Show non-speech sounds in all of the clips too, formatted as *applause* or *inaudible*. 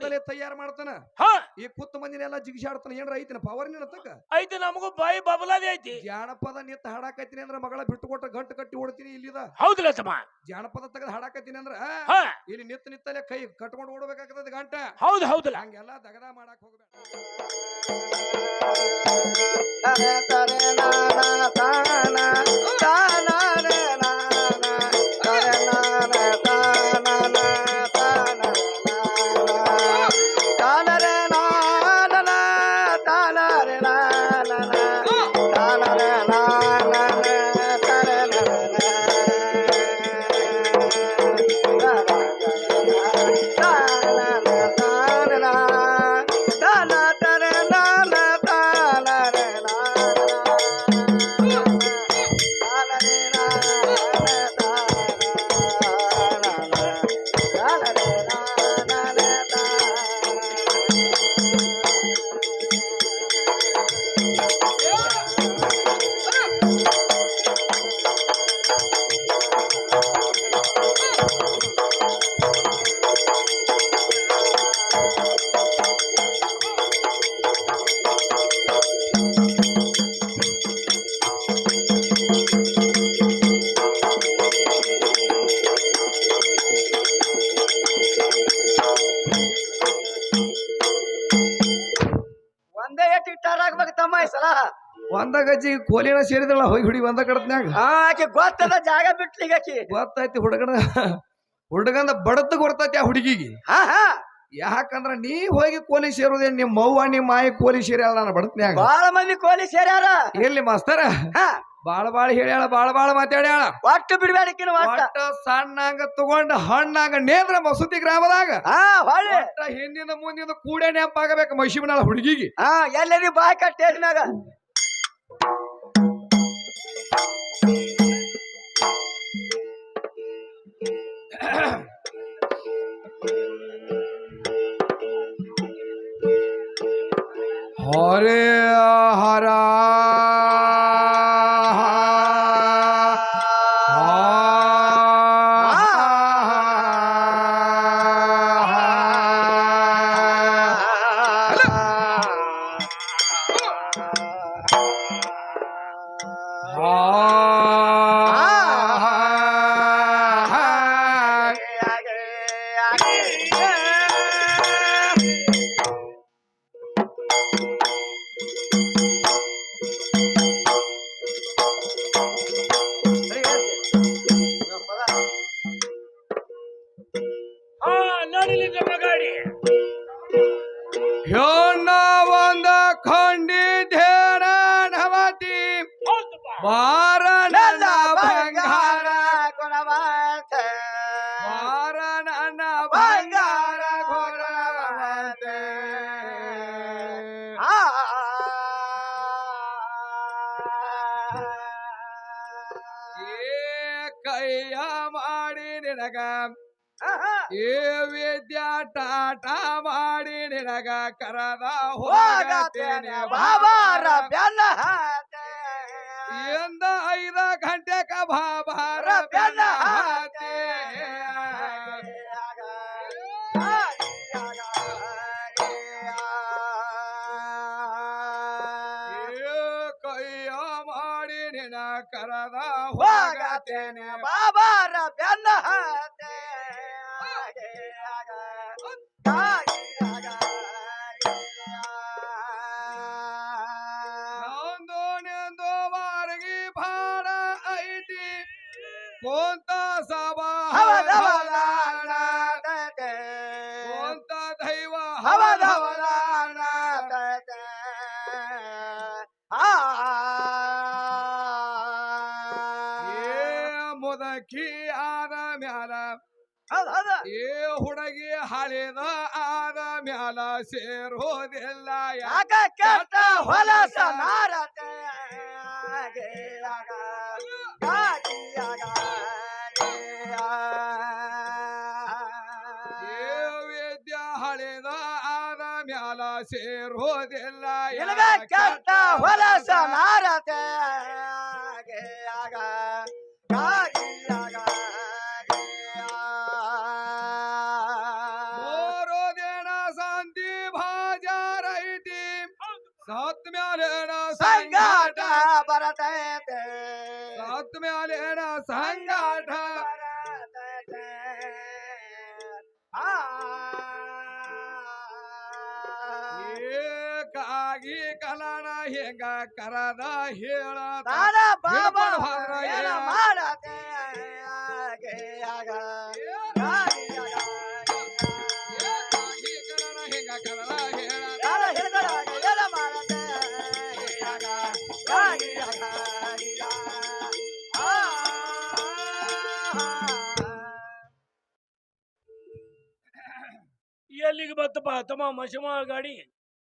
ತಲೆ ತಯಾರು ಮಾಡ್ತಾನ ಹಾ ಈ ಕುತ್ತ ಮಂದಿನೆಲ್ಲ ಜಿಗಿಸಾಡ್ತಾನ ಏನ್ರ ಐತಿನ ಪವರ್ ನಿನ್ನತಕ್ಕ ಐತಿ ನಮಗೂ ಬಾಯಿ ಬಬಲಾದಿ ಐತಿ ಜಾನಪದ ನಿತ್ತ ಹಾಡಾಕೈತಿನಿ ಅಂದ್ರ ಮಗಳ ಬಿಟ್ಟು ಕೊಟ್ಟ ಗಂಟು ಕಟ್ಟಿ ಓಡ್ತೀನಿ ಇಲ್ಲಿದ ಹೌದಿಲ್ಲ ತಮ್ಮ ಜಾನಪದ ತೆಗೆದು ಹಾಡಾಕತ್ತೀನಿ ಅಂದ್ರ ಹಾ ಇಲ್ಲಿ ನಿತ್ತ ನಿತ್ತಲೆ ಕೈ ಕಟ್ಕೊಂಡು ಓಡಬೇಕಾಗ್ತದ ಗಂಟ ಹೌದು ಹೌದಿಲ್ಲ ಹಂಗೆಲ್ಲ ದಗದ ಮಾಡಕ್ ಹೋಗ್ಬೇಡ ಒಂದೇ ಏಟ್ ಇಟ್ಟಾರ ಆಗ್ಬೇಕು ತಮ್ಮ ಈ ಸಲ ಒಂದ ಗಜ್ಜಿ ಕೋಲಿನ ಸೇರಿದಳ ಹೋಗಿ ಹುಡುಗಿ ಒಂದ ಕಡತ್ನ್ಯಾಗ ಹಾ ಆಕಿ ಗೊತ್ತದ ಜಾಗ ಬಿಟ್ಲಿ ಆಕಿ. ಗೊತ್ತೈತಿ ಹುಡುಗನ. ಹುಡುಗಂದ ಬಡತ್ ಗೊತ್ತೈತಿ ಆ ಹುಡುಗಿಗೆ. ಹಾ ಹಾ. ಯಾಕಂದ್ರ ನೀ ಹೋಗಿ ಕೋಲಿ ಸೇರುದೇನ್ ನಿಮ್ಮ ಅವ್ವ ನಿಮ್ಮ ಮಾಯಿ ಕೋಲಿ ಸೇರ್ಯಾಳ ನಾನು ಬಡತ್ನ್ಯಾಗ ಬಾಳ ಮಂದಿ ಕೋಲಿ ಸೇರ್ಯಾರ. ಎಲ್ಲಿ ಮಾಸ್ತರ? ಹಾ. ಬಾಳ ಬಾಳ ಹೇಳ್ಯಾಳ ಬಾಳ ಬಾಳ ಮಾತಾಡ್ಯಾಳ. ಒಟ್ಟು ಬಿಡ್ಬೇಡಕಿನ ಒಟ್ಟ ಸಣ್ಣಂಗ ತಗೊಂಡ ಹಣ್ಣಾಗ ನೇಂದ್ರ ಮಸೂತಿ ಗ್ರಾಮದಾಗ. ಮುಂದಿನ ಒಟ್ಟ ಹಿಂದಿಂದ ಮುಂದಿಂದ ಕೂಡೆ ನೆನಪಾಗಬೇಕು ಮೈಸಿಮನಾಳ ಹುಡುಗಿಗೆ. ಹಾ ಎಲ್ಲರಿ ಬಾಯ್ ಕಟ್ಟೇಜ್ನಾಗ ಹರ ನನ್ನ ಬಂಗಾರ. ಗುಣವಂತ. ನನ್ನ ಬಂಗಾರ ಗುಣವಂತೆ. ಏ ಕೈಯ ಮಾಡಿ ನಿನಗ. ಏ ವಿದ್ಯಾ ಟಾಟ ಮಾಡಿ ನಿನಗ. ಕರದ ಹೋಗತೇನೆ ಬಾಬಾರ ಬೆನ್ನ ಗಂಟೆಕ ಬಾಬಾರ ಬೆನ್ನ ಬೆನ್ನ ಹಾತೆ ಹಾತೆ. ಏ ಕೈಯ ಮಾಡಿ ಸಭಾ ಹವದವದಾನ ಕೊಂತ ದೈವ ಹವದವದಾನ ಏ ಮುದಕಿ ಆದ ಮ್ಯಾಲ ಏ ಹುಡುಗಿ ಹಳಿದ ಆದ ಮ್ಯಾಲ ಸೇರೋದಿಲ್ಲ ಯಾಕ ಕೆಟ್ಟ ಹೊಲಸ ನಾರತೆ ಸೇರೋದಿಲ್ಲ ಹೊಲಸ ನಾರತೆ ಕರದ ಹೇಳ ತಾರ ಬಾಬಾ ಹೇಳ. ಎಲ್ಲಿಗೆ ಬತ್ತಪ್ಪ? ತಮ್ಮ ಮಶಮ ಗಾಡಿ?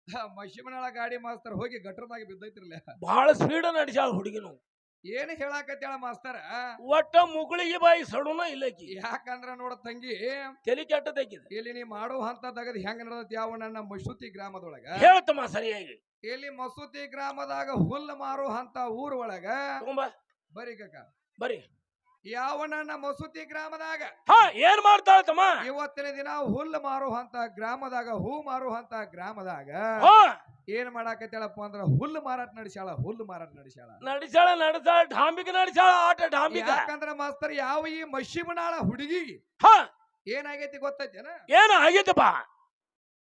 *laughs* ಮಶಿಮನಳ ಗಾಡಿ ಮಾಸ್ತರ್ ಹೋಗಿ ಗಟ್ರದಾಗ ಬಿದ್ದೈತಿರ್ಲ. ಬಹಳ ಸ್ಪೀಡ್ ನಡೆಸ್ಯಾಳ ಹುಡುಗಿನು ಏನ್ ಹೇಳಾಕತ್ತೇಳ ಮಾಸ್ತರ? ಒಟ್ಟ ಮುಗುಳಿಗೆ ಬಾಯಿ ಸಡುನ ಇಲ್ಲಕಿ. ಯಾಕಂದ್ರ ನೋಡ ತಂಗಿ ತಲೆ ಕೆಟ್ಟದಾಕಿದೆ ಇಲ್ಲಿ ನೀ ಮಾಡೋ ಹಂತ ತಗದ್ ಹೆಂಗ ನಡೆದತ್ ಯಾವ ನನ್ನ ಮಸೂತಿ ಗ್ರಾಮದೊಳಗ? ಹೇಳ್ತಮ್ಮ ಸರಿಯಾಗಿ ಇಲ್ಲಿ ಮಸೂತಿ ಗ್ರಾಮದಾಗ ಹುಲ್ಲು ಮಾರೋ ಹಂತ ಊರ್ ಒಳಗ ಬರೀ ಕಕ್ಕ ಬರಿ. ಯಾವ ನನ್ನ ಮಸೂತಿ ಗ್ರಾಮದಾಗ? ಹಾ ಏನ್ ಮಾಡ್ತಾಳ ತಮ್ಮ? ಇವತ್ತಿನ ದಿನ ಹುಲ್ಲು ಮಾರುವಂತ ಗ್ರಾಮದಾಗ ಹೂ ಮಾರೋ ಹಂತ ಗ್ರಾಮದಾಗ ಹಾ. ಏನ್ ಮಾಡಾಕತ್ತೇಳಪ್ಪ ಅಂದ್ರ ಹುಲ್ಲು ಮಾರಾಟ ನಡೆಸ್ಯಾಳ ಹುಲ್ಲು ಮಾರಾಟ ನಡೆಸ್ಯಾಳ. ನಡೆಸಾಳ ನಡೆಸಾಳ ಢಾಂಬಿಕ ನಡೆಸಾಳ ಆಟ ಢಾಂಬಿಕ ಯಾಕಂದ್ರ ಮಾಸ್ತರ್ ಯಾವ ಈ ಮಶಿಮನಾಳ ಹುಡುಗಿ? ಹಾ. ಏನಾಗೈತಿ ಗೊತ್ತೈತೇನ? ಏನ ಆಗೈತಪ್ಪ?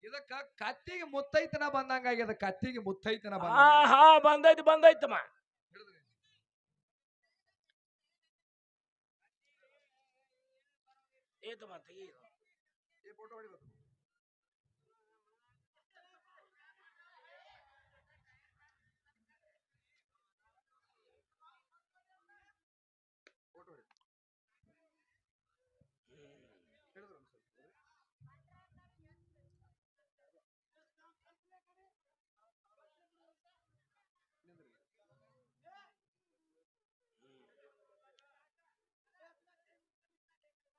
ಇದಕ್ಕ ಕತ್ತಿಗೆ ಮುತ್ತೈತನ ಬಂದಂಗ ಆಗ್ಯದ ಕತ್ತಿಗೆ ಮುತ್ತೈತನ ಹಾ ಬಂದಂಗ ಹಾ ಬಂದೈತಿ ಬಂದೈತಮ್ಮ. ಏತಮ್ಮ ತೆಗಿ ಇದು.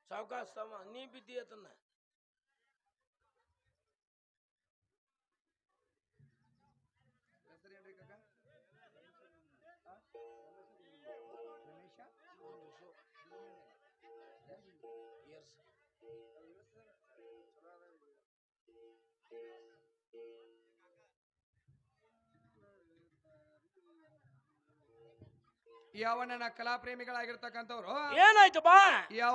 ಸಾವ್ಕಾಸ್ ತಮ್ಮ ನೀ ಬಿದ್ದಿ ಆತನ್ನ ಯಾವ ನನ್ನ ಕಲಾ ಪ್ರೇಮಿಗಳಾಗಿರ್ತಕ್ಕಂಥವ್ರು ಏನಾಯ್ತು ಬಾ.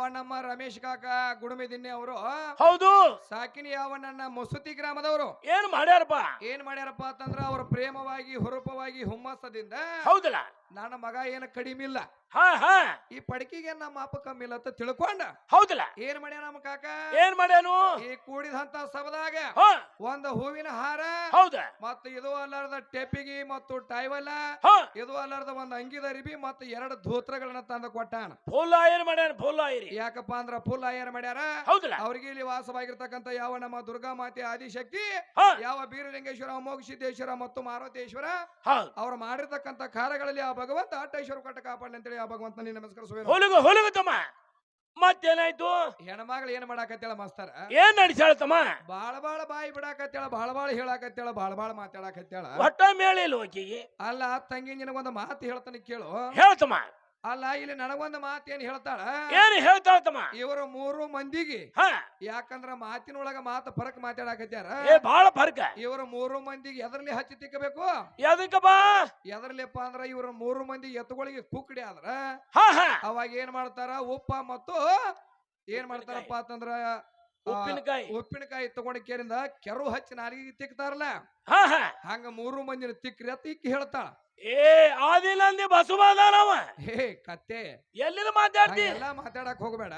ನಮ್ಮ ರಮೇಶ್ ಕಾಕ ಗುಡುಮೆ ದಿನ್ನೆ ಅವರು ಹೌದು. ಸಾಕಿನಿ ಯಾವ ನನ್ನ ಮಸೂತಿ ಗ್ರಾಮದವರು. ಏನ್ ಮಾಡ್ಯಾರಪ್ಪ? ಏನ್ ಮಾಡ್ಯಾರಪ್ಪ ಅಂತಂದ್ರ ಅವ್ರ ಪ್ರೇಮವಾಗಿ ಹುರುಪವಾಗಿ ಹುಮ್ಮಸ್ಸದಿಂದ ಹೌದಲ್ಲ. ನನ್ನ ಮಗ ಏನ ಕಡಿಮೆ ಇಲ್ಲ. ಹಾ ಹಾ. ಈ ಪಡಕಿಗೆ ನಮ್ಮ ಅಪ್ಪ ಕಮ್ಮಿ ಇಲ್ಲ ಅಂತ ತಿಳ್ಕೊಂಡ. ಹೌದಲ್ಲ. ಏನ್ ಮಾಡ್ಯ ನಮ್ಮ ಕಾಕ? ಏನ್ ಮಾಡ್ಯಾನು? ಈ ಕೂಡಿದಂತ ಸಭದಾಗ ಹಾ. ಒಂದು ಹೂವಿನ ಹಾರ ಹೌದ. ಮತ್ತು ಇದು ಅಲ್ಲಾರ್ದ ಟೆಪಿಗಿ ಮತ್ತು ಟೈವಲ ಹಾ. ಇದು ಅಲ್ಲಾರ್ದ ಒಂದು ಅಂಗಿದ ಅರಿಬಿ ಮತ್ತು ಎರಡು ಧೋತ್ರಗಳನ್ನ ತಂದು ಕೊಟ್ಟಾನ. ಫುಲ್ ಏನ್ ಮಾಡ್ಯಾನ ಫುಲ್ ಆಯಿರಿ. ಯಾಕಪ್ಪ ಅಂದ್ರ ಫುಲ್ ಏನ್ ಮಾಡ್ಯಾರ? ಹೌದಲ್ಲ. ಅವ್ರಿಗೆ ಇಲ್ಲಿ ವಾಸವಾಗಿರ್ತಕ್ಕಂಥ ಯಾವ ನಮ್ಮ ದುರ್ಗಾ ಮಾತೆ ಆದಿಶಕ್ತಿ ಹಾ. ಯಾವ ಬೀರಲಿಂಗೇಶ್ವರ ಅಮೋಘ ಸಿದ್ದೇಶ್ವರ ಮತ್ತು ಮಾರುತೇಶ್ವರ ಹೌದು. ಅವ್ರು ಮಾಡಿರ್ತಕ್ಕಂಥ ಕಾರ್ಯಗಳಲ್ಲಿ ಆ ಭಗವಂತ ಅಟ್ಟೈಶ್ವರ ಕಟ್ಟ ಕಾಪಾಡಲಿ ಅಂತೇಳಿ ಆ ಭಗವಂತನಿಗೆ ನಮಸ್ಕರಿಸುವೆ ಹೊಲಗು ಹೊಲಗು ತಮ್ಮ. ಮತ್ತೇನಾಯ್ತು? ಹೆಣ್ಮಗಳು ಏನ್ ಮಾಡಾಕತ್ತೇಳ ಮಾಸ್ತರ? ಏನ್ ನಡೆಸಾಳ ತಮ್ಮ? ಬಾಳ ಬಾಳ ಬಾಯಿ ಬಿಡಾಕತ್ತೇಳ ಬಾಳ ಬಾಳ ಹೇಳಾಕತ್ತೇಳ ಬಾಳ ಬಾಳ ಮಾತಾಡಾಕತ್ತೇಳ. ಒಟ್ಟ ಮೇಳಿಲ್ಲ ಅಲ್ಲ ತಂಗಿ ನಿನಗೊಂದು ಮಾತು ಹೇಳ್ತಾನೆ ಕೇಳು. ಹೇಳ್ತಮ್ಮ ಅಲ್ಲ ಇಲ್ಲಿ ನನಗೊಂದು ಮಾತು ಏನ್ ಹೇಳ್ತಾಳ? ಏನ್ ಹೇಳ್ತಾಳ ತಮ್ಮ? ಇವರು ಮೂರು ಮಂದಿಗೆ. ಹಾ. ಯಾಕಂದ್ರ ಮಾತಿನೊಳಗ ಮಾತು ಫರಕ್ ಮಾತಾಡಕತ್ಯಾರ? ಏ ಬಾಳ ಫರ್ಕ ಇವರು ಮೂರು ಮಂದಿಗೆ ಎದರ್ಲಿ ಹಚ್ಚಿ ತಿಕ್ಕಬೇಕು? ಎದಕ್ಕಪ್ಪ ಎದರ್ಲಿಪ್ಪ ಅಂದ್ರ ಇವ್ರ ಮೂರು ಮಂದಿ ಎತ್ತುಗಳಿಗೆ ಕುಕ್ಕಡಿ ಆದ್ರ? ಅವಾಗ ಏನ್ ಮಾಡ್ತಾರ? ಉಪ್ಪ ಮತ್ತು ಏನ್ ಮಾಡ್ತಾರಪ್ಪ ಅಂತಂದ್ರ ಉಪ್ಪಿನಕಾಯಿ. ಉಪ್ಪಿನಕಾಯಿ ತಗೊಂಡ ಕೇರಿಂದ ಕೆರು ಹಚ್ಚಿ ನಾಲಿಗೆ ತಿಕ್ತಾರಲ್ಲ? ಹಾ ಹಾ. ಹಂಗ ಮೂರು ಮಂದಿನ ತಿಕ್ರಿ ಇಕ್ಕಿ ಹೇಳ್ತಾಳ. ಏ ಆದಿಲಂದಿ ಬಸವಾದಾನವ. ಹೇ ಕತ್ತೆ. ಎಲ್ಲಿನ ಮಾತಾಡ್ತಿ? ಎಲ್ಲ ಮಾತಾಡಕ್ ಹೋಗ್ಬೇಡ.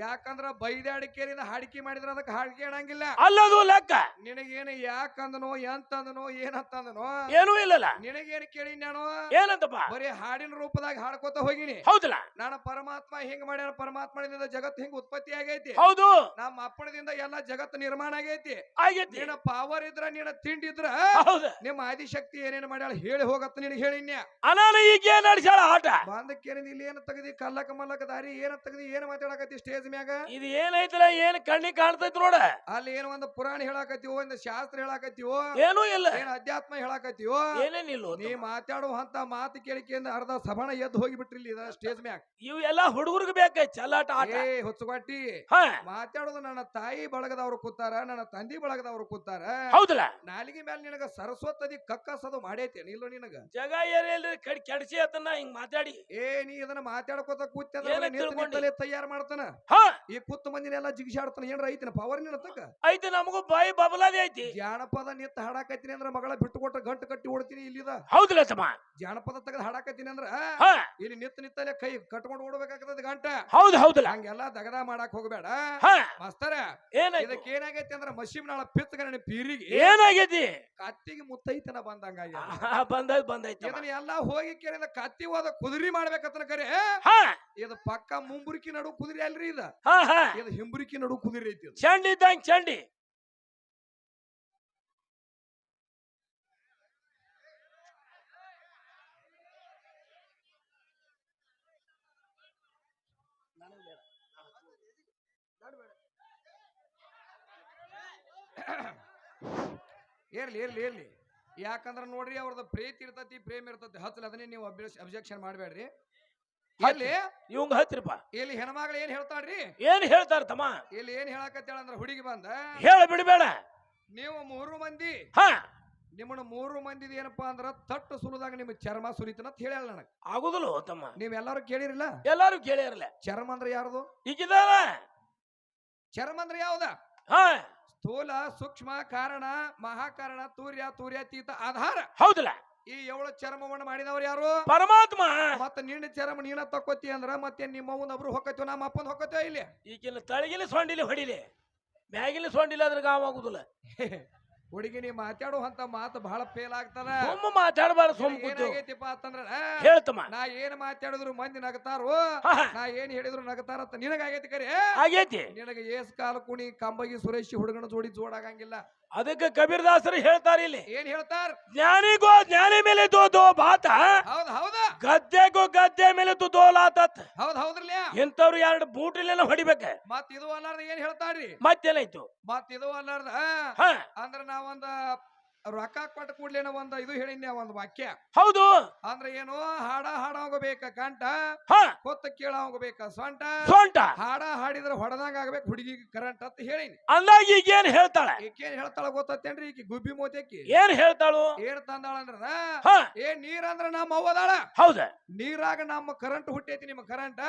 ಯಾಕಂದ್ರ ಬೈದಾಡಿಕೆರಿಂದ ಹಾಡಿಕೆ ಮಾಡಿದ್ರ ಅದಕ್ಕೆ ಹಾಡಿಕೆ ಇಡಂಗಿಲ್ಲ. ಅಲ್ಲದು ಲೆಕ್ಕ. ನಿನಗೇನು ಯಾಕಂದನೋ ಎಂತಂದನೋ ಏನಂತಂದನೋ? ಏನೂ ಇಲ್ಲಲ್ಲ. ನಿನಗೇನು ಕೇಳಿ ನಾನು? ಏನಂತಪ್ಪ? ಬರೀ ಹಾಡಿನ ರೂಪದಾಗ ಹಾಡ್ಕೋತ ಹೋಗಿನಿ. ಹೌದಲ್ಲ? ನಾನು ಪರಮಾತ್ಮ ಹಿಂಗ್ ಮಾಡ್ಯಾನ ಪರಮಾತ್ಮನಿಂದ ಜಗತ್ ಹಿಂಗ್ ಉತ್ಪತ್ತಿ ಆಗೈತಿ. ಹೌದು. ನಮ್ಮ ಅಪ್ಪಣದಿಂದ ಎಲ್ಲ ಜಗತ್ ನಿರ್ಮಾಣ ಆಗೈತಿ. ಆಗೈತಿ. ನಿನ್ನ ಪವರ್ ಇದ್ರ ನಿನ್ನ ತಿಂಡಿದ್ರ ಹೌದು. ನಿಮ್ಮ ಆದಿಶಕ್ತಿ ಏನೇನು ಮಾಡ್ಯಾಳ ಹೇಳಿ ಹೋಗತ್ತ ನಿನಗೆ ಹೇಳಿ ಅನಾನ ಈಗ ಏನ್ ಆಟ? ಇಲ್ಲಿ ಏನು ತೆಗದಿ ಕಲ್ಲಕ ಮಲ್ಲಕ ದಾರಿ ಏನ ತೆಗದಿ ಏನ್ ಮಾತಾಡಕತ್ತಿ ಸ್ಟೇಜ್ ಸ್ಟೇಜ್ ಮ್ಯಾಗ ಇದು ಏನೈತಿಲ್ಲ ಏನ್ ಕಣ್ಣಿ ಕಾಣ್ತೈತಿ ನೋಡ. ಅಲ್ಲಿ ಏನ್ ಒಂದು ಪುರಾಣ ಹೇಳಾಕತ್ತೀವೋ ಒಂದು ಶಾಸ್ತ್ರ ಹೇಳಾಕತ್ತೀವೋ? ಏನೂ ಇಲ್ಲ. ಏನ್ ಅಧ್ಯಾತ್ಮ ಹೇಳಾಕತ್ತೀವೋ? ಏನೇನಿಲ್ಲ ನೀ ಮಾತಾಡುವಂತ ಮಾತು ಕೇಳಿಕೆಯಿಂದ ಅರ್ಧ ಸಭಾಣ ಎದ್ದು ಹೋಗಿಬಿಟ್ರಿಲ್ಲ ಇದ ಸ್ಟೇಜ್ ಮ್ಯಾಗ. ಇವು ಎಲ್ಲಾ ಹುಡುಗರಿಗೆ ಬೇಕ ಚಲ್ಲಾಟ ಆಟ. ಏ ಹೊಚ್ಚುಗಟ್ಟಿ ಹಾ. ಮಾತಾಡೋದು ನನ್ನ ತಾಯಿ ಬಳಗದವ್ರು ಕೂತಾರ ನನ್ನ ತಂದಿ ಬಳಗದವ್ರು ಕೂತಾರ. ಹೌದಲ್ಲ? ನಾಲಿಗೆ ಮೇಲೆ ನಿನಗ ಸರಸ್ವತದಿ ಕಕ್ಕಸದು ಮಾಡೈತೆ ಇಲ್ಲ ನಿನಗ? ಜಗ ಏರಿಯಲ್ಲಿ ಕಡ್ ಕೆಡ್ಸಿ ಆತನ ಹಿಂಗ್ ಮಾತಾಡಿ. ಏ ನೀ ಇದನ್ನ ಮಾತಾಡ್ಕೋತ ಕೂತ ತಯಾರ ತಿಳ್ಕೊಂಡಿ? ತಯಾರು ಮಾಡ್ತಾನ? ಹಾ ಈ ಕುತ್ತ ಮಂದಿನೆಲ್ಲ ಜಿಗಿಸಾಡ್ತಾನೆ ಏನ್ರ ಐತಿನ ಪವರ್ ನಿನ್ನತಕ ಐತಿ ನಮಗೂ ಬಾಯಿ ಬಬಲಾದಿ ಐತಿ. ಜಾನಪದ ನಿತ್ತ ಹಾಡಾಕತ್ತೀನಿ ಅಂದ್ರ ಮಗಳ ಬಿಟ್ಟು ಕೊಟ್ಟ ಗಂಟು ಕಟ್ಟಿ ಓಡ್ತೀನಿ ಇಲ್ಲಿದ. ಹೌದಿಲ್ಲ ತಮ್ಮ. ಜಾನಪದ ತೆಗೆದು ಹಾಡಾಕತ್ತೀನಿ ಅಂದ್ರ ಇಲ್ಲಿ ನಿತ್ತ ನಿತ್ತಲೆ ಕೈ ಕಟ್ಕೊಂಡು ಓಡಬೇಕಾಗ್ತದ ಗಂಟ. ಹೌದು ಹೌದಲ್ಲ ಹಂಗೆಲ್ಲ ದಗದ ಮಾಡಾಕ್ ಹೋಗಬೇಡ. ಹಾ. ಮಾಸ್ತರ ಇದಕ್ಕೆ ಏನಾಗೈತಿ ಅಂದ್ರ ನಾಳ ಪಿತ್ತಗನ ಪೀರಿಗೆ. ಏನಾಗೈತಿ? ಕತ್ತಿಗೆ ಮುತ್ತೈತನ ಬಂದಂಗ ಬಂದ ಬಂದೈತ್. ಇದನ್ನ ಎಲ್ಲಾ ಹೋಗಿ ಕೇಳಿದ ಕತ್ತಿ ಹೋದ ಕುದುರಿ ಮಾಡ್ಬೇಕತ್ತನ ಕರೆ. ಹಾ. ಇದು ಪಕ್ಕ ಮುಂಬುರ್ಕಿ ನಡು ಕುದುರಿ ಅಲ್ರಿ ಹಾ ಹಾ. ಇದು ಹಿಂಬುರಿಕಿ ನಡು ಕುದುರೆ ಐತಿ. ಚಂಡಿ ಇದ್ದಂಗೆ ಚಂಡಿ. ಇರ್ಲಿ ಇರ್ಲಿ ಇರ್ಲಿ ಯಾಕಂದ್ರ ನೋಡ್ರಿ ಅವ್ರದ್ದು ಪ್ರೀತಿ ಇರ್ತತಿ ಪ್ರೇಮ ಇರ್ತತಿ. ಹಚ್ಚಲ ಅದನ್ನೇ ನೀವು ಅಬ್ಜೆಕ್ಷನ್ ಮಾಡಬೇಡ್ರಿ. ಇಲ್ಲಿ ಇವಂಗ ಹತ್ತಿರಪ್ಪ ಇಲ್ಲಿ ಹೆಣ್ಮಗಳು ಏನ್ ಹೇಳ್ತಾಳ್ರಿ? ಏನ್ ಹೇಳ್ತಾರ ತಮ್ಮ? ಇಲ್ಲಿ ಏನ್ ಹೇಳಕತ್ತಾಳ ಅಂದ್ರ ಹುಡುಗಿ ಬಂದ? ಹೇಳ ಬಿಡಬೇಡ. ನೀವು ಮೂರು ಮಂದಿ. ಹಾ. ನಿಮ್ಮನ್ನ ಮೂರು ಮಂದಿದ ಏನಪ್ಪಾ ಅಂದ್ರ ತಟ್ಟು ಸುಲಿದಾಗ ನಿಮ್ ಚರ್ಮ ಸುರಿತನ ಅಂತ ಹೇಳ್ಯಾಳ ನನಗ. ಆಗುದಿಲ್ಲ ತಮ್ಮ. ಎಲ್ಲಾರು ಕೇಳಿರಿಲ್ಲ? ಎಲ್ಲಾರು ಕೇಳಿರಲ್ಲ ಚರ್ಮ ಅಂದ್ರ ಯಾರ್ದು? ಈಗಿದಾರ ಚರ್ಮ ಅಂದ್ರ ಯಾವ್ದ? ಹಾ. ಸ್ಥೂಲ ಸೂಕ್ಷ್ಮ ಕಾರಣ ಮಹಾಕಾರಣ ತೂರ್ಯ ತೂರ್ಯ ತೀತ ಆಧಾರ. ಹೌದಲ್ಲ. ಈ ಎವಳ ಚರ್ಮವನ್ನು ಮಾಡಿದವ್ರು ಯಾರು? ಪರಮಾತ್ಮ. ಮತ್ತೆ ನಿನ್ನ ಚರ್ಮ ನೀನ ತಕ್ಕೋತಿ ಅಂದ್ರ ಮತ್ತೆ ನಿಮ್ಮ ಒಬ್ರು ಹೊಕ್ಕತಿವ ನಮ್ಮ ಅಪ್ಪನ ಹೊಕ್ಕತ್ತೀವ ಇಲ್ಲಿ? ಈಗಿನ ತಳಗಿಲಿ ಸೊಂಡಿಲಿ ಹೊಡಿಲಿ ಮ್ಯಾಗಿಲಿ ಸೊಂಡಿಲಿ ಅದ್ರ ಗಾವ ಆಗುದಿಲ್ಲ. ಹುಡುಗಿ ನೀ ಮಾತಾಡುವಂತ ಮಾತು ಬಹಳ ಫೇಲ್ ಆಗ್ತದ. ಸುಮ್ಮ ಮಾತಾಡಬಾರ ಏನಾಗೈತಿಪ್ಪ ಅಂತಂದ್ರ ಹೇಳ್ತಮ್ಮ. ನಾ ಏನ್ ಮಾತಾಡಿದ್ರು ಮಂದಿ ನಗತಾರು. ನಾ ಏನ್ ಹೇಳಿದ್ರು ನಗತಾರತ್ತ ನಿನಗಾಗೈತಿ ಕರೆ? ಆಗೈತಿ. ನಿನಗೆ ಏಸ್ ಕಾಲ ಕುಣಿ ಕಂಬಗಿ ಸುರೇಶಿ ಹುಡುಗನ ಜೋಡಿ ಜೋಡಾಗಂಗಿಲ್ಲ. ಅದಕ್ಕೆ ಕಬೀರ್ದಾಸರು ಹೇಳ್ತಾರೆ ಇಲ್ಲಿ. ಏನ್ ಹೇಳ್ತಾರ? ಜ್ಞಾನಿಗೋ ಜ್ಞಾನಿ ಮೇಲೆ ದೋ ದೋ ಬಾತ ಹೌದ್ ಹೌದ. ಗದ್ದೆಗೋ ಗದ್ದೆ ಮೇಲೆ ತು ದೋಲಾತತ್ ಹೌದ್ ಹೌದ್ರಲ್ಯ? ಇಂಥವ್ರು ಎರಡು ಬೂಟಿಲೆಲ್ಲ ಹೊಡಿಬೇಕ? ಮತ್ ಇದು ಅಲ್ಲಾರ್ದ ಏನ್ ಹೇಳ್ತಾರ್ರಿ? ಮತ್ತೇನಾಯ್ತು? ಮತ್ ಇದು ಅಲ್ಲಾರ್ದ ಹಾ. ಅಂದ್ರ ನಾವೊಂದ ರೊಕ್ಕ ಕೊಟ್ಟ ಕೂಡ್ಲೇನ ಒಂದ್ ಇದು ಹೇಳಿನ ಒಂದ್ ವಾಕ್ಯ. ಹೌದು. ಅಂದ್ರೆ ಏನು? ಹಾಡ ಹಾಡ ಹೋಗಬೇಕ ಕಂಠ ಹಾ. ಕೊತ್ತ ಕೇಳ ಹೋಗಬೇಕ ಸೊಂಟ. ಸೊಂಟ. ಹಾಡ ಹಾಡಿದ್ರ ಹೊಡೆದಂಗ ಆಗ್ಬೇಕು ಹುಡುಗಿ ಕರೆಂಟ್ ಅಂತ ಹೇಳಿನಿ. ಅಂದಾಗ ಈಗ ಏನ್ ಹೇಳ್ತಾಳೆ? ಈಕೇನ್ ಹೇಳ್ತಾಳ ಗೊತ್ತೇನ್ರಿ ಈಕಿ ಗುಬ್ಬಿ ಮೋತ್ಯಾಕಿ ಏನ್ ಹೇಳ್ತಾಳು? ಏನ್ ತಂದಾಳ ಅಂದ್ರ ಏ ನೀರ್ ಅಂದ್ರ ನಮ್ಮ ಅವ್ವದಾಳ ಹೌದ. ನೀರಾಗ ನಮ್ಮ ಕರೆಂಟ್ ಹುಟ್ಟೈತಿ ನಿಮ್ ಕರೆಂಟ್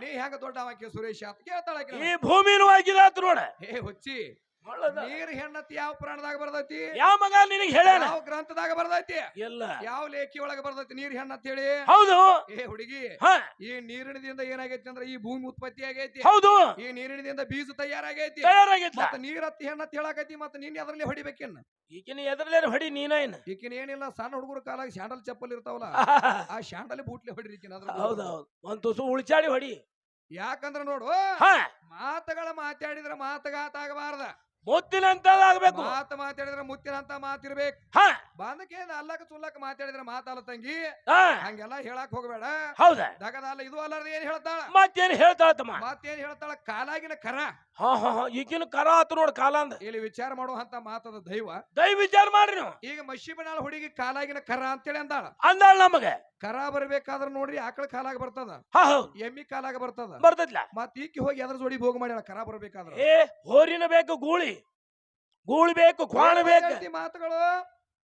ನೀ ಹೆಂಗ ದೊಡ್ಡ ವಾಕ್ಯ ಸುರೇಶ್ ಅಂತ ಕೇಳ್ತಾಳ ಈ. ಭೂಮಿನೂ ಆಗಿದಾತ್ ನೋಡ. ಏ ಹುಚ್ಚಿ. ನೀರ್ ಹೆಣ್ಣತಿ ಯಾವ ಪುರಾಣದಾಗ ಬರ್ದೈತಿ ಯಾವ ಮಗ ನಿನಗೆ ಹೇಳ್ಯಾನ? ಯಾವ ಗ್ರಂಥದಾಗ ಬರ್ದೈತಿ ಎಲ್ಲ. ಯಾವ ಲೇಖಿ ಒಳಗ ಬರ್ದೈತಿ ನೀರ್ ಅಂತ ಹೇಳಿ? ಹೌದು. ಏ ಹುಡುಗಿ ಈ ನೀರಿನದಿಂದ ಏನಾಗೈತಿ ಅಂದ್ರೆ ಈ ಭೂಮಿ ಉತ್ಪತ್ತಿ ಆಗೈತಿ. ಹೌದು. ಈ ನೀರಿನಿಂದ ಬೀಜ ತಯಾರಾಗೈತಿ. ತಯಾರಾಗೈತಿ ಮತ್ತ ನೀರತ್ತಿ ಹೆಣ್ಣತ್ ಹೇಳಾಕೈತಿ ಮತ್ತ ನೀನ್ ಅದ್ರಲ್ಲಿ ಹೊಡಿಬೇಕೇನ ಈಕಿನ ಎದ್ರಲ್ಲೇ ಹೊಡಿ ನೀನೇನ್ ಈಕಿನ ಏನಿಲ್ಲ ಸಣ್ಣ ಹುಡುಗರ ಕಾಲಾಗ ಶಾಂಡಲ್ ಚಪ್ಪಲ್ ಇರ್ತಾವಲ್ಲ? ಆ ಶಾಂಡಲ್ ಬೂಟ್ಲೆ ಹೊಡಿರಿಕಿನ ಅದ್ರ ಹೌದು ಹೌದು. ಒಂದ್ ತುಸು ಉಳ್ಚಾಡಿ ಹೊಡಿ. ಯಾಕಂದ್ರ ನೋಡು ಮಾತುಗಳ ಮಾತಾಡಿದ್ರ ಮಾತುಗಾತ ಆಗಬಾರ್ದ. ಮುತ್ತಿನಂತದಾಗ್ಬೇಕು. ಮಾತು ಮಾತಾಡಿದ್ರ ಮುತ್ತಿನಂತ ಮಾತಿರ್ಬೇಕು. ಹಾ. ಬಂದಕ್ಕೆ ಅಲ್ಲಕ ಸುಲ್ಲಕ ಮಾತಾಡಿದ್ರೆ ಮಾತಲ್ಲ ತಂಗಿ. ಹಾ. ಹಂಗೆಲ್ಲ ಹೇಳಕ್ ಹೋಗ್ಬೇಡ. ಹೌದಾ. ದಗದಲ್ಲ ಇದು ಅಲ್ಲಾರ್ದ ಏನ್ ಹೇಳ್ತಾಳ? ಮತ್ತೇನ್ ಹೇಳ್ತಾಳ ತಮ್ಮ ಮತ್ತೇನ್ ಹೇಳ್ತಾಳ? ಕಾಲಾಗಿನ ಕರ. ಹಾ ಹಾ ಹಾ ಈಗಿನ ಕರ ಆತು ನೋಡ್ ಕಾಲ ಅಂದ ಇಲ್ಲಿ ವಿಚಾರ ಮಾಡುವಂತ ಮಾತದ ದೈವ ದಯ ವಿಚಾರ ಮಾಡ್ರಿ ನೀವು. ಈಗ ಮಶಿಬನಾಳ ಹುಡುಗಿ ಕಾಲಾಗಿನ ಕರ ಅಂತೇಳಿ ಅಂದಾಳ. ಅಂದಾಳ ನಮಗೆ. ಕರ ಬರ್ಬೇಕಾದ್ರ ನೋಡ್ರಿ ಆಕಳ ಕಾಲಾಗ ಬರ್ತದ. ಹಾ ಹೌದು. ಎಮ್ಮಿ ಕಾಲಾಗ ಬರ್ತದ. ಬರ್ತದ್ಲ. ಮತ್ ಈಕಿ ಹೋಗಿ ಅದ್ರ ಜೋಡಿ ಭೋಗ ಮಾಡ್ಯಾಳ ಕರ ಬರ್ಬೇಕಾದ್ರ. ಏ ಹೋರಿನ ಬೇಕು ಗೂಳಿ. ಗೂಳಿ ಬೇಕು ಕ್ವಾಣ ಬೇಕು. ಮಾತುಗಳು.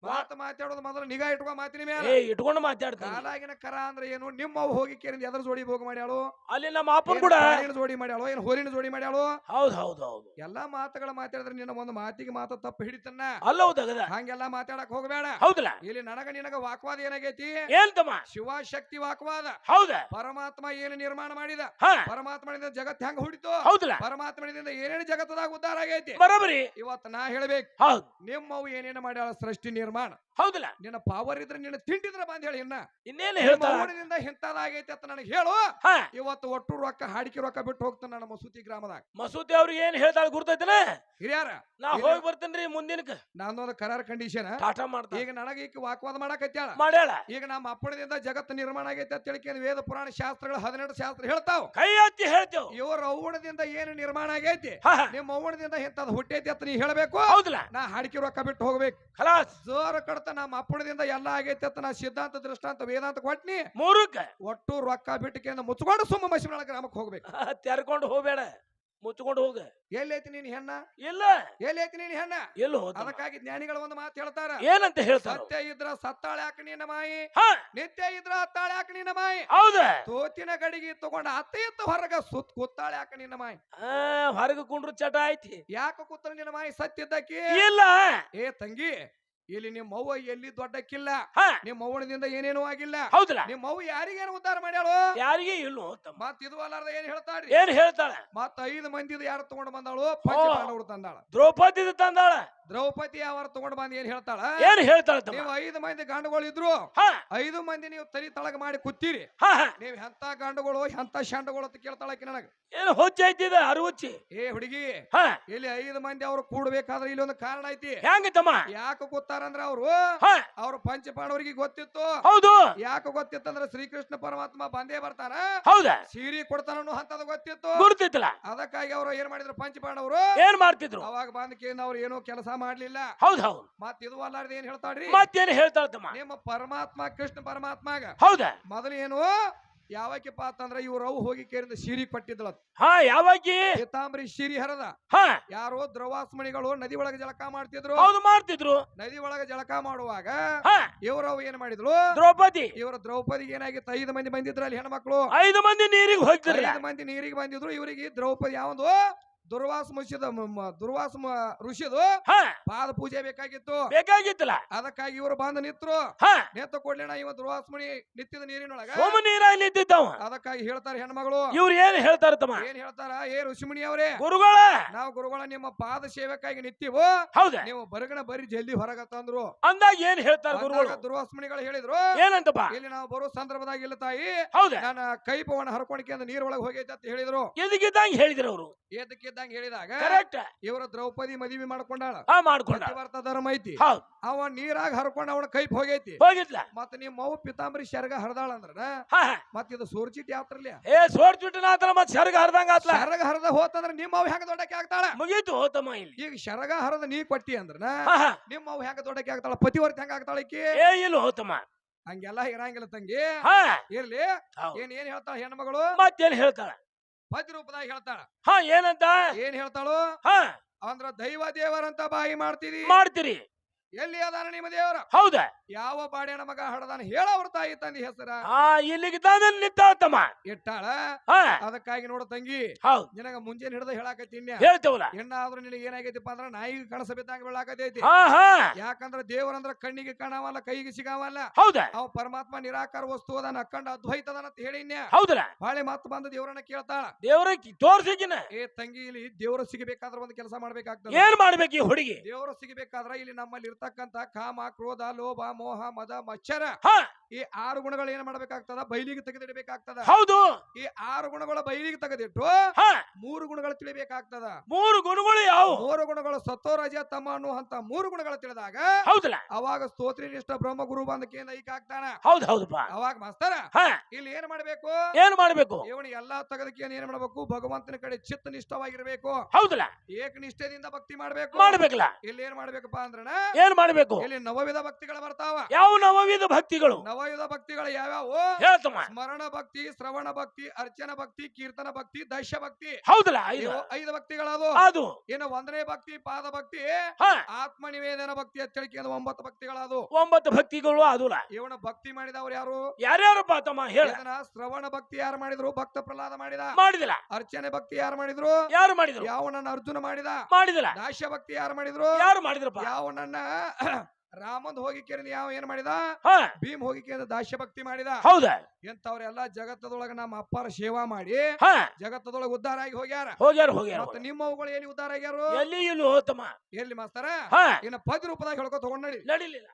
ಮಾತು ಮಾತಾಡೋದು ಮೊದಲು ನಿಗಾ ಇಟ್ಕೊ ಮಾತಿನ ಮೇಲೆ ಏ ಇಟ್ಕೊಂಡು ಮಾತಾಡ್ತಾನೆ. ಕಾಲಾಗಿನ ಕರ ಅಂದ್ರೆ ಏನು? ನಿಮ್ಮ ಅವ್ ಹೋಗಿ ಕೇರಿಂದ ಎದ್ರ ಜೋಡಿ ಭೋಗ ಮಾಡ್ಯಾಳು? ಅಲ್ಲಿ ನಮ್ಮ ಅಪ್ಪನ್ ಏನ್ ಕೂಡ. ಪ್ರಾಣಿನ ಜೋಡಿ ಮಾಡ್ಯಾಳು? ಏನ್ ಹೋರಿನ ಜೋಡಿ ಮಾಡ್ಯಾಳು? ಹೌದ್ ಹೌದ್ ಹೌದು. ಎಲ್ಲಾ ಮಾತುಗಳ ಮಾತಾಡಿದ್ರೆ ನಿನ್ನ ಒಂದು ಮಾತಿಗೆ ಮಾತು ತಪ್ಪು ಹಿಡಿತನ್ನ. ಅಲ್ಲ ತಗದ ಹಂಗೆಲ್ಲ ಮಾತಾಡಕ್ ಹೋಗಬೇಡ. ಹೌದಲ್ಲ? ಇಲ್ಲಿ ನನಗ ನಿನಗ ವಾಕ್ವಾದ ಏನಾಗೈತಿ? ಏನ್ ತಮ್ಮ ಶಿವ ಶಕ್ತಿ ವಾಕ್ವಾದ. ಹೌದ? ಪರಮಾತ್ಮ ಏನು ನಿರ್ಮಾಣ ಮಾಡಿದ? ಹಾ. ಪರಮಾತ್ಮನಿಂದ ಜಗತ್ ಹೆಂಗ ಹುಡಿತು? ಹೌದಲ್ಲ? ಪರಮಾತ್ಮನಿಂದ ಏನೇನು ಜಗತ್ತದಾಗ ಉದ್ಧಾರ ಆಗೈತಿ? ಬರೋಬರಿ ಇವತ್ತು ನಾ ಹೇಳ್ಬೇಕು. ಹೌದ್. ನಿಮ್ಮವು ಏನೇನು ಮಾಡ್ಯಾಳ? ಸೃಷ್ಟಿ ನಿರ್ಮಾಣ ನಿರ್ಮಾಣ. ಹೌದಿಲ್ಲ. ನಿನ್ನ ಪವರ್ ಇದ್ರೆ ನಿನ್ನ ತಿಂಡಿದ್ರೆ ಬಂದ್ ಹೇಳಿ ಇನ್ನ. ಇನ್ನೇನು ಅವ್ವನಿಂದ ಇಂಥದಾಗೈತೆ ಅಂತ ನನಗೆ ಹೇಳು. ಇವತ್ತು ಒಟ್ಟು ರೊಕ್ಕ ಹಾಡಿಕೆ ರೊಕ್ಕ ಬಿಟ್ಟು ಹೋಗ್ತಾನೆ ನನ್ನ ಮಸೂತಿ ಗ್ರಾಮದಾಗ. ಮಸೂತಿ ಅವ್ರಿಗೆ ಏನ್ ಹೇಳ್ತಾಳ ಗುರ್ತೈತನ? ಹಿರಿಯಾರ ನಾ. ಹೋಗಿ ಬರ್ತೇನ್ರಿ ಮುಂದಿನ ನಾನೊಂದು ಕರಾರ್ ಕಂಡೀಷನ್ ಮಾಡ್ತಾ. ಈಗ ನನಗೆ ಈಗ ವಾಕ್ವಾದ ಮಾಡಕತ್ಯಾಳ. ಮಾಡ್ಯಾಳ. ಈಗ ನಮ್ಮ ಅಪ್ಪಣದಿಂದ ಜಗತ್ತು ನಿರ್ಮಾಣ ಆಗೈತೆ ಅಂತ ತಿಳ್ಕೊಂಡು ವೇದ ಪುರಾಣ ಶಾಸ್ತ್ರಗಳು ಹದಿನೆಂಟು ಶಾಸ್ತ್ರ ಹೇಳ್ತಾವ. ಕೈ ಹತ್ತಿ ಹೇಳ್ತೇವ್. ಇವ್ರ ಅವ್ವಣದಿಂದ ಏನು ನಿರ್ಮಾಣ ಆಗೈತಿ. ನಿಮ್ಮ ಅವ್ವಣದಿಂದ ಇಂಥದ್ದು ಹುಟ್ಟೈತಿ ಅಂತ ನೀ ಹೇಳಬೇಕು? ಹೌದಿಲ್ಲ. ನಾ ಹಾಡಿಕೆ ರೊಕ್ಕ ಬಿಟ್ಟು ಹೋಗ್ಬೇಕು. ಖಲಾಸ್. ಜೋರ ಕಡತ ನಮ್ಮ ಅಪ್ಪಣದಿಂದ ಎಲ್ಲ ಆಗೈತೆ ಅಂತ ನಾ ಸಿದ್ಧಾಂತ ದೃಷ್ಟಾಂತ ವೇದಾಂತ ಕೊಟ್ನಿ. ಮೂರಕ್ಕ. ಒಟ್ಟು ರೊಕ್ಕ ಬಿಟ್ಟಕ್ಕೆ ಮುಚ್ಕೊಂಡು ಸುಮ್ಮ ಮಸಿಮಳ ಗ್ರಾಮಕ್ಕೆ ಹೋಗ್ಬೇಕು. ತೆರ್ಕೊಂಡು ಹೋಗ್ಬೇಡ. ಮುಚ್ಕೊಂಡು ಹೋಗ. ಎಲ್ಲೈತಿ ನೀನ್ ಹೆಣ್ಣ? ಇಲ್ಲ. ಎಲ್ಲೈತಿ ನೀನ್ ಹೆಣ್ಣ? ಎಲ್ಲ ಅದಕ್ಕಾಗಿ ಜ್ಞಾನಿಗಳು ಒಂದು ಮಾತು ಹೇಳ್ತಾರ. ಏನಂತ ಹೇಳ್ತಾರ? ಸತ್ಯ ಇದ್ರ ಸತ್ತಾಳೆ ಯಾಕ ನಿನ್ನ ಮಾಯಿ. ನಿತ್ಯ ಇದ್ರ ಹತ್ತಾಳೆ ಯಾಕ ನಿನ್ನ ಮಾಯಿ. ಹೌದ? ತೋತಿನ ಗಡಿಗೆ ತಗೊಂಡ ಅತ್ತ ಎತ್ತ ಹೊರಗ ಸುತ್ ಕೂತಾಳ ಯಾಕ ನಿನ್ನ ಮಾಯಿ. ಹೊರಗ ಕುಂಡ್ರು ಚಟ ಐತಿ ಯಾಕ ಕೂತಳ ನಿನ್ನ ಮಾಯಿ? ಸತ್ತಿದ್ದಕ್ಕೆ ಇಲ್ಲ. ಏ ತಂಗಿ ಇಲ್ಲಿ ನಿಮ್ಮ ಅವ್ವ ಎಲ್ಲಿ ದೊಡ್ಡಕ್ಕಿಲ್ಲ? ಹಾ. ನಿಮ್ಮ ಅವ್ವನದಿಂದ ಏನೇನೂ ಆಗಿಲ್ಲ? ಹೌದಿಲ್ಲ? ನಿಮ್ಮ ಅವ್ವ ಯಾರಿಗೇನು ಉದ್ಧಾರ ಮಾಡ್ಯಾಳು? ಯಾರಿಗೆ ಇಲ್ಲೋ ತಮ್ಮ. ಮತ್ ಇದು ಅಲ್ಲಾರ್ದ ಏನ್ ಹೇಳ್ತಾಳ್ರಿ? ಏನ್ ಹೇಳ್ತಾಳ? ಮತ್ ಐದು ಮಂದಿದ ಯಾರು ತಗೊಂಡ್ ಬಂದಾಳು? ಪಂಚ ಓ. ಪಾಂಡವರು ತಂದಾಳ. ದ್ರೌಪದಿ ತಂದಾಳ. ದ್ರೌಪದಿ ಅವರ ತಗೊಂಡ್ ಬಂದ್ ಏನ್ ಹೇಳ್ತಾಳ? ಏನ್ ಹೇಳ್ತಾಳ ನೀವು ಐದು ಮಂದಿ ಗಂಡುಗಳು ಇದ್ರು ಐದು ಮಂದಿ ನೀವು ತಲಿ ತಳಗ ಮಾಡಿ ಕುತ್ತೀರಿ. ನೀವ್ ಎಂತ ಗಂಡುಗಳು ಎಂತ ಶಾಂಡುಗಳು ಅಂತ ಕೇಳ್ತಾಳಕಿ ನನಗ. ಏನ್ ಹುಚ್ಚ ಐತಿದ ಅರುಚಿ ಏ ಹುಡುಗಿ ಇಲ್ಲಿ ಐದು ಮಂದಿ ಅವ್ರು ಕೂಡ್ಬೇಕಾದ್ರೆ ಇಲ್ಲಿ ಒಂದು ಕಾರಣ ಐತಿ. ಹೆಂಗ ತಮ್ಮ? ಯಾಕೆ ಗೊತ್ತಾರಂದ್ರ ಅವ್ರು ಅವ್ರ ಪಂಚ ಪಂಚಪಾಂಡವರಿಗೆ ಗೊತ್ತಿತ್ತು. ಹೌದು. ಯಾಕೆ ಗೊತ್ತಿತ್ತಂದ್ರ ಶ್ರೀಕೃಷ್ಣ ಪರಮಾತ್ಮ ಬಂದೇ ಬರ್ತಾನ ಹೌದ? ಸೀರಿ ಕೊಡ್ತಾನು ಅಂತದ ಗೊತ್ತಿತ್ತು. ಅದಕ್ಕಾಗಿ ಅವ್ರು ಏನ್ ಮಾಡಿದ್ರು ಪಂಚಪಾಂಡವರು ಏನ್ ಮಾಡ್ತಿದ್ರು? ಅವಾಗ ಬಂದ ಕೇಂದ್ರ ಅವ್ರು ಏನೋ ಕೆಲಸ ಮಾಡ್ಲಿಲ್ಲ. ಹೌದ್ ಹೌದು ಮತ್ ಇದು ಅಲ್ಲಾರ್ದ ಏನ್ ಹೇಳ್ತಾಳ್ರಿ? ಮತ್ತೇನ್ ಹೇಳ್ತಾಳ ತಮ್ಮ ನಿಮ್ಮ ಪರಮಾತ್ಮ ಕೃಷ್ಣ ಪರಮಾತ್ಮಗ ಹೌದ. ಮೊದಲು ಏನು? ಯಾವಕ್ಕಿಪ್ಪ ಅಂತಂದ್ರ ಇವ್ರ ಅವು ಹೋಗಿ ಕೇರಿಂದ ಸಿರಿ ಕೊಟ್ಟಿದ್ದಳ ಹಾ ಯಾವಾಗಿ ಪೀತಾಂಬರಿ ಸಿರಿ ಹರದ. ಹಾ. ಯಾರೋ ದ್ರವಾಸ್ಮಣಿಗಳು ನದಿ ಒಳಗ ಜಳಕ ಮಾಡ್ತಿದ್ರು. ಹೌದು ಮಾಡ್ತಿದ್ರು. ನದಿ ಒಳಗ ಜಳಕ ಮಾಡುವಾಗ ಹಾ. ಇವ್ರವು ಏನ್ ಮಾಡಿದ್ರು ದ್ರೌಪದಿ. ಇವರ ದ್ರೌಪದಿಗೆ ಏನಾಗಿತ್ತು? ಐದು ಮಂದಿ ಬಂದಿದ್ರು ಅಲ್ಲಿ ಹೆಣ್ಮಕ್ಳು. ಐದು ಮಂದಿ ನೀರಿಗೆ ಹೋಗ್ತಾರೆ ಐದು ಮಂದಿ ನೀರಿಗೆ ಬಂದಿದ್ರು. ಇವರಿಗೆ ದ್ರೌಪದಿ ಯಾವಂದು? ದುರ್ವಾಸ ಮುಷಿದ ದುರ್ವಾಸ ಋಷಿದು ಪಾದ ಪೂಜೆ ಬೇಕಾಗಿತ್ತು. ಬೇಕಾಗಿತ್ತಲ್ಲ. ಅದಕ್ಕಾಗಿ ಇವರು ಬಂದು ನಿತ್ರು. ಹಾ. ನೇತ ಕೊಡ್ಲಿಣ ಇವ ದುರ್ವಾಸಮುನಿ ನಿತ್ತಿದ ನೀರಿನೊಳಗ. ನೀರ ನೀರಾಗಿ ನಿಂತಿದ್ದವ. ಅದಕ್ಕಾಗಿ ಹೇಳ್ತಾರೆ ಹೆಣ್ಮಗಳು. ಇವ್ರು ಏನ್ ಹೇಳ್ತಾರ ತಮ್ಮ ಏನ್ ಹೇಳ್ತಾರ? ಏ ಋಷಿಮುನಿ ಅವರೇ ಗುರುಗಳ! ನಾವು ಗುರುಗಳ ನಿಮ್ಮ ಪಾದ ಸೇವಕ್ಕಾಗಿ ನಿತ್ತಿವು ಹೌದ. ನೀವು ಬರಗಣ ಬರಿ ಜಲ್ದಿ ಹೊರಗ ತಂದ್ರು. ಅಂದಾಗ ಏನ್ ಹೇಳ್ತಾರ ಗುರುಗಳು? ದುರ್ವಾಸಮುನಿಗಳು ಹೇಳಿದ್ರು. ಏನಂತಪ್ಪ? ಇಲ್ಲಿ ನಾವು ಬರೋ ಸಂದರ್ಭದಾಗ ಇಲ್ಲ ತಾಯಿ. ಹೌದ. ನಾನು ಕೈ ಪವನ ಹರ್ಕೊಂಡ್ಕೆ ಅಂದ್ರೆ ನೀರ್ ನೀರೊಳಗೆ ಹೋಗೈತೆ ಅಂತ ಹೇಳಿದ್ರು. ಎದಕ್ಕಿದ್ದಂಗ ಹೇಳಿದ್ರು ಅವರು? ಏದಕ್ಕಿದ್ದಂಗ ಹೇಳಿದಾಗ ಕರೆಕ್ಟ್ ಇವರ ದ್ರೌಪದಿ ಮದುವೆ ಮಾಡ್ಕೊಂಡಾಳ. ಹಾ ಮಾಡ್ಕೊಂಡ ಧರ್ಮ ಐತಿ. ಹೌದ್. ಅವ ನೀರಾಗ ಹರ್ಕೊಂಡ ಅವನ ಕೈ ಹೋಗೈತಿ. ಹೋಗಿದ್ಲ. ಮತ್ತ ನಿಮ್ಮ ಮೌ ಪಿತಾಂಬರಿ ಶರ್ಗ ಹರದಾಳ ಅಂದ್ರ ಹಾ ಹಾ. ಮತ್ ಇದು ಸೋರ್ಚಿಟ್ ಯಾವ್ದ್ರಲ್ಲಿ ಏ ಸೋರ್ಚಿಟ್ಟಿನ ಆತ್ರ ಮತ್ ಶರ್ಗ ಹರದಂಗ ಆತ್ಲ. ಶರಗ ಹರದ ಹೋತಂದ್ರ ನಿಮ್ಮ ಅವ್ ಹೆಂಗ ದೊಡ್ಡಕ್ಕೆ ಆಗ್ತಾಳ? ಮುಗೀತು ಹೋತಮ್ಮ ಇಲ್ಲಿ. ಈಗ ಶರಗ ಹರದ ನೀ ಕೊಟ್ಟಿ ಅಂದ್ರ ನಿಮ್ಮ ಅವ್ ಹೆಂಗ ದೊಡ್ಡಕ್ಕೆ ಆಗ್ತಾಳ? ಪತಿವರ್ತ ಹೆಂಗ ಆಗ್ತಾಳ ಈಕಿ? ಏ ಇಲ್ಲ ಹೋತಮ್ಮ ಹಂಗೆಲ್ಲ ಇರಂಗಿಲ್ಲ ತಂಗಿ. ಹಾ. ಇರ್ಲಿ. ಏನ್ ಏನ್ ಹೇಳ್ತಾಳ ಹೆಣ್ಮಗಳು? ಮತ್ತೇನ್ ಹೇಳ್ತಾಳ? ಪತಿ ರೂಪದಾಗ ಹೇಳ್ತಾಳ. ಹಾ ಏನಂತ? ಏನ್ ಹೇಳ್ತಾಳು? ಹಾ. ಅಂದ್ರ ದೈವ ದೇವರಂತ ಬಾಯಿ ಮಾಡ್ತೀರಿ. ಮಾಡ್ತೀರಿ. ಎಲ್ಲಿ ಅದಾನ ನಿಮ್ಮ ದೇವರ? ಹೌದ? ಯಾವ ಬಾಡ್ಯಾನ ಮಗ ಹಡದಾನ ಹೇಳ ಅವ್ರ ತಾಯಿ ತಂದಿ ಹೆಸರ. ಹಾ ಇಲ್ಲಿಗೆ ತಮ್ಮ. ಇಟ್ಟಾಳ? ಅದಕ್ಕಾಗಿ ನೋಡ ತಂಗಿ ಹೌದು. ನಿನಗ ಮುಂಜಾನೆ ಹಿಡಿದ ಹೇಳಾಕತ್ತೀನಿ ಹೇಳ್ತೇವಲ್ಲ. ಹೆಣ್ಣಾದ್ರೂ ನಿನಗೆ ಏನಾಗೈತಿಪ್ಪ ಅಂದ್ರ ನಾಯಿಗೆ ಕಣಸ ಬಿದ್ದಂಗ ಬೀಳಾಕತೈತಿ ಯಾಕಂದ್ರ ದೇವರಂದ್ರ ಕಣ್ಣಿಗೆ ಕಾಣವಲ್ಲ ಕೈಗೆ ಸಿಗಾವಲ್ಲ. ಹೌದ? ಅವ ಪರಮಾತ್ಮ ನಿರಾಕಾರ ವಸ್ತು ಅದಾನ ಅಕ್ಕಂಡ ಅದ್ವೈತದನ ಅಂತ ಹೇಳಿನ್ಯ ಹೌದಲ್ಲ? ಬಾಳೆ ಮಾತು ಬಂದು ದೇವರನ್ನ ಕೇಳ್ತಾಳ. ದೇವರ ತೋರ್ಸಿಗಿನ ಏ ತಂಗಿ ಇಲ್ಲಿ ದೇವರ ಸಿಗಬೇಕಾದ್ರ ಒಂದು ಕೆಲಸ ಮಾಡ್ಬೇಕಾಗ್ತದೆ. ಏನ್ ಮಾಡ್ಬೇಕು ಈ ಹುಡುಗಿ? ದೇವರ ಸಿಗಬೇಕಾದ್ರ ಇಲ್ಲಿ ನಮ್ಮಲ್ಲಿ ಇರ್ತಕ್ಕಂತ ಕಾಮ ಕ್ರೋಧ ಲೋಭ ಮೋಹ ಮದ ಮಚ್ಚರ ಈ ಆರು ಗುಣಗಳು ಏನ್ ಮಾಡ್ಬೇಕಾಗ್ತದ? ಬೈಲಿಗೆ ತೆಗೆದಿಡಬೇಕಾಗ್ತದ. ಹೌದು. ಈ ಆರು ಗುಣಗಳ ಬೈಲಿಗೆ ತೆಗೆದಿಟ್ಟು ಮೂರು ಗುಣಗಳು ತಿಳಿಬೇಕಾಗ್ತದ. ಮೂರು ಗುಣಗಳು ಯಾವ? ಮೂರು ಗುಣಗಳು ಸತ್ತೋ ರಜ ತಮ್ಮ ಅನ್ನುವಂತ ಮೂರು ಗುಣಗಳು ತಿಳಿದಾಗ ಹೌದಲ್ಲ. ಅವಾಗ ಸ್ತೋತ್ರಿ ನಿಷ್ಠ ಬ್ರಹ್ಮ ಗುರು ಬಂದ ಕೇಂದ್ರ ಐಕ ಆಗ್ತಾನ. ಹೌದು ಹೌದು ಅವಾಗ ಮಾಸ್ತರ ಇಲ್ಲಿ ಏನ್ ಮಾಡ್ಬೇಕು? ಏನ್ ಮಾಡ್ಬೇಕು? ಇವನು ಎಲ್ಲಾ ತೆಗೆದಕ್ಕೆ ಏನ್ ಮಾಡ್ಬೇಕು? ಭಗವಂತನ ಕಡೆ ಚಿತ್ತ ನಿಷ್ಠವಾಗಿರ್ಬೇಕು ಹೌದಲ್ಲ. ಏಕ ನಿಷ್ಠೆಯಿಂದ ಭಕ್ತಿ ಮಾಡ್ಬೇಕು. ಮಾಡ್ಬೇಕಲ್ಲ. ಇಲ್ಲಿ ಏನ್ ಮಾಡ್ಬೇಕಪ್ಪ ಅಂದ್ರೆ ಏನ್ ಮಾಡ್ಬೇಕು? ಇಲ್ಲಿ ನವವಿಧ ಭಕ್ತಿಗಳು ಬರ್ತಾವ. ಯಾವ ನವವಿಧ ಭಕ್ತಿಗಳು? ನವಯುಧ ಭಕ್ತಿಗಳು ಯಾವ್ಯಾವು? ಹೇಳ್ತಮ್ಮ ಸ್ಮರಣ ಭಕ್ತಿ ಶ್ರವಣ ಭಕ್ತಿ ಅರ್ಚನ ಭಕ್ತಿ ಕೀರ್ತನ ಭಕ್ತಿ ದಶ ಭಕ್ತಿ. ಹೌದಲ್ಲ ಐದು. ಇವು ಐದು ಭಕ್ತಿಗಳದು ಅದು. ಇನ್ನು ಒಂದನೇ ಭಕ್ತಿ ಪಾದ ಭಕ್ತಿ ಹಾ. ಆತ್ಮ ನಿವೇದನ ಭಕ್ತಿ ಅಂತ ಅದು ಒಂಬತ್ತು ಭಕ್ತಿಗಳದು ಒಂಬತ್ತು ಭಕ್ತಿಗಳು ಅದುಲ್ಲ. ಇವನ ಭಕ್ತಿ ಮಾಡಿದವ್ರು ಯಾರು? ಯಾರ್ಯಾರು ತಮ್ಮ ಹೇಳ. ಇದನ್ನ ಶ್ರವಣ ಭಕ್ತಿ ಯಾರು ಮಾಡಿದ್ರು? ಭಕ್ತ ಪ್ರಹ್ಲಾದ ಮಾಡಿದ. ಮಾಡಿದಿಲ್ಲ. ಅರ್ಚನೆ ಭಕ್ತಿ ಯಾರು ಮಾಡಿದ್ರು? ಯಾರು ಮಾಡಿದ್ರು? ಯಾವನನ್ನ ಅರ್ಜುನ ಮಾಡಿದ. ಮಾಡಿದಿಲ್ಲ. ದಾಶ ಭಕ್ತಿ ಯಾರು ಮಾಡಿದ್ರು? ಯಾರು ಮಾಡಿದ್ರಪ್ಪ? ಯಾವನನ್ನ ರಾಮಂದ್ ಹೋಗಿ ಕೇರಿದ ಯಾವ ಏನ್ ಮಾಡಿದ? ಭೀಮ್ ಹೋಗಿ ಕೇಂದ್ರ ದಾಸ್ಯ ಭಕ್ತಿ ಮಾಡಿದ. ಹೌದ. ಎಂತವ್ರೆಲ್ಲ ಜಗತ್ತದೊಳಗ ನಮ್ಮ ಅಪ್ಪಾರ ಸೇವಾ ಮಾಡಿ ಜಗತ್ತದೊಳಗ ಉದ್ಧಾರ ಆಗಿ ಹೋಗ್ಯಾರ. ಹೋಗ್ಯಾರ ಹೋಗ್ಯಾರ ಮತ್ತೆ ನಿಮ್ಮವುಗಳು ಎಲ್ಲಿ ಉದ್ಧಾರ ಆಗ್ಯಾರು? ಎಲ್ಲಿ ಇಲ್ಲಿ ಹೋತಮ್ಮ ಎಲ್ಲಿ ಮಾಸ್ತರ? ಹಾ. ಇನ್ನ ಪದ ರೂಪದಾಗ ಹೇಳ್ಕೊ ತಗೊಂಡ್ ನಡಿ. ನಡಿಲಿಲ್ಲ.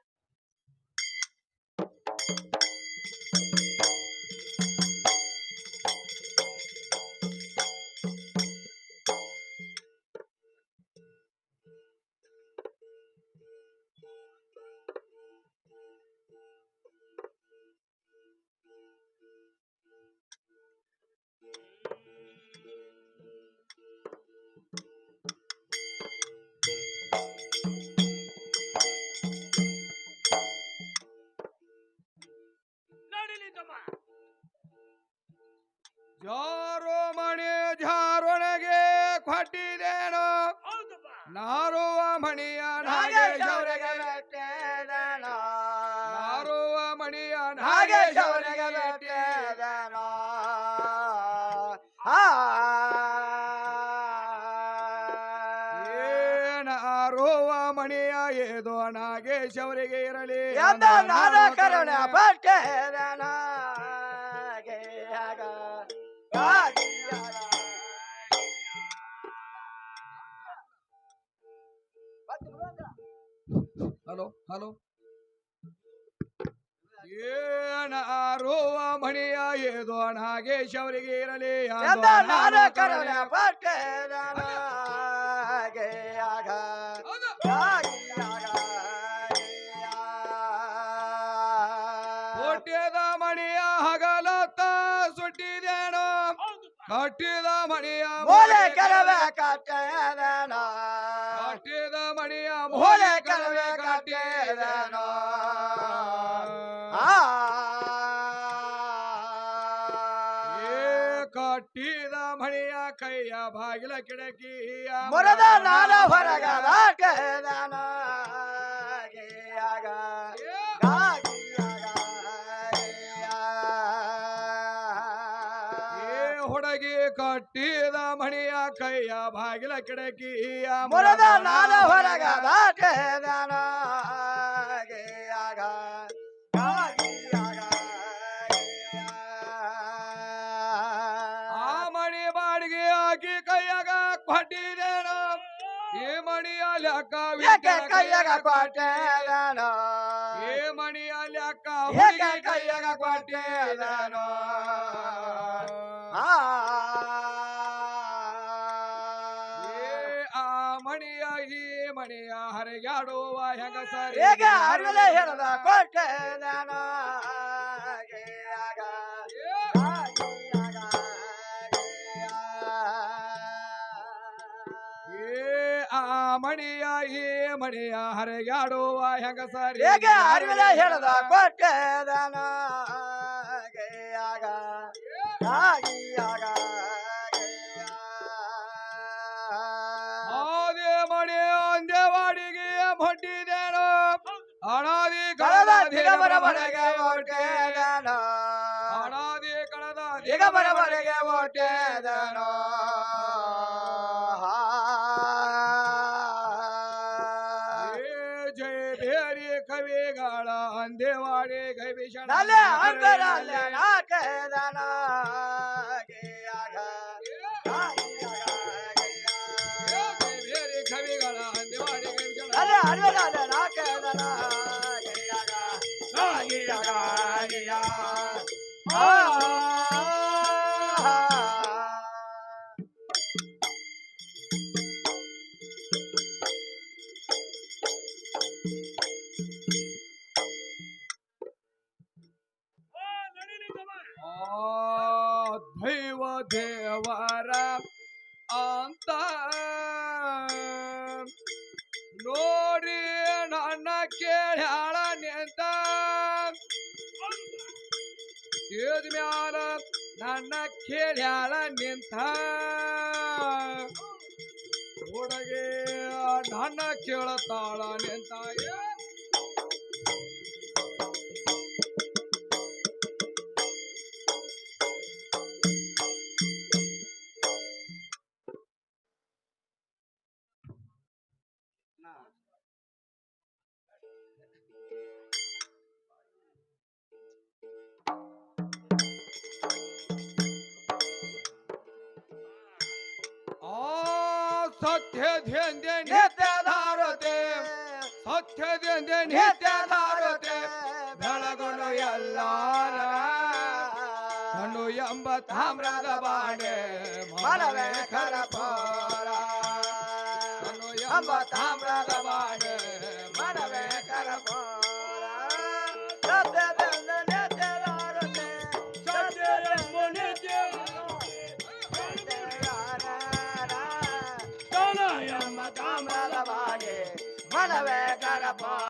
ಮಣಿಯ ಏದೋ ನಾಗೇಶವರಿಗೆ ಇರಲಿ. ಎಂದ ನಾದ ಕರುಣ. ಪಟ್ಟೇದನ ಗೇಯಾಗ ಗಾಗಿಯಾಗ. ಬತ್ತು ಬಿಡುವಂತ. Hello hello. ಏನಾರುವ ಮಣಿಯ ಏದೋ ನಾಗೇಶವರಿಗೆ ಇರಲಿ. ಎಂದ ನಾದ ಕರುಣ ಪಟ್ಟೇದನ ಕಟ್ಟಿದ ಮಣಿಯ ಮೂಲೆ ಕರವೆ ಕಟ್ಟೇದನ. ಕಟ್ಟಿದ ಮಣಿಯ ಮೂಲೆ ಕರವೆ ಕಟ್ಟೇದನ. ಕಟ್ಟಿದ ಮಣಿಯ ಕೈಯ ಬಾಗಿಲ ಕಿಡಕಿಯ ಮುರದ ನಾದ ಕೆದನ ದಾಟೇದನ. ಕಟ್ಟಿದ ಮಣಿಯ ಕೈಯ ಬಾಗಿಲ ಕಿಡಕಿಯ ಮುರದ ನಾದ ಹೊರಗ ಗಾಗಿಯಾಗ ಆ ಮಣಿ ಬಾಡಿಗೆ ಹಾಕಿ ಕೈಯಾಗ ಕೊಟ್ಟಿದೇನ ಈ ಮಣಿಯ ಲೆಕ್ಕ ಕೈಯಾಗ ಕೊಟ್ಟೇದನ ಈ ಏಕೆ ಹುಡುಗಿ ಕೈಯಾಗ ಕೈಯಾಗ ನಾನು ಆ ಮಣಿಯ ಈ ಮಣಿಯ ಹರಿಗಾಡುವ ಹೇಗೆ ಅರಿವಿಲೆ ಹೇಳದ ಕೊಟ್ಟೇದನ ಗೇಯಾಗ ಆ ಮಣಿಯ ಹರಿಗಾಡುವ ಹೆಂಗಸರಿ ಹೇಗೆ ಅರಿವಿಲೆ ಹೇಳದ ಕೊಟ್ಟೇದನ ಗೇಯಾಗ ಗಾಗಿಯಾಗ ಆದಿ ಮಣಿ ಅಂದೇವಾಡಿಗೆ ಹೊಟ್ಟಿದೇನೋ ಅನಾದಿ ಕಳೆದ ಕಳೆದ ದಿಗಮರವರೆಗೆ ಹೊಟ್ಟೇದನ ಅಣಾದಿ ಕಳೆದ ದಿಗಮರವರೆಗೆ ಹೊಟ್ಟೇದನೋ நல்ல அம்பரல்ல நாகதனாகே ஆகா நல்ல அன்பரல்ல நாகதனாகே ஆகா நாகே ஆகா ஆகே ஆ ಕೇಳತಾಳ ನಿಂತ ಏ ಸತ್ಯ ಸತ್ಯದಿಂದ ನಿತ್ಯಧಾರತೆ ಸತ್ಯದಿಂದ ನಿತ್ಯಧಾರತೆ ಬೆಳಗುನ ಎಲ್ಲಾರ ಕಣ್ಣು ಎಂಬ ತಾಮ್ರದ ಬಾಣೆ ಮನವೇ ಕರಪೋರ ಕಣ್ಣು ಅಂಬ ತಾಮ್ರದ ಬಾಣೆ ಮನವೇ ಕರ na vega, garapó.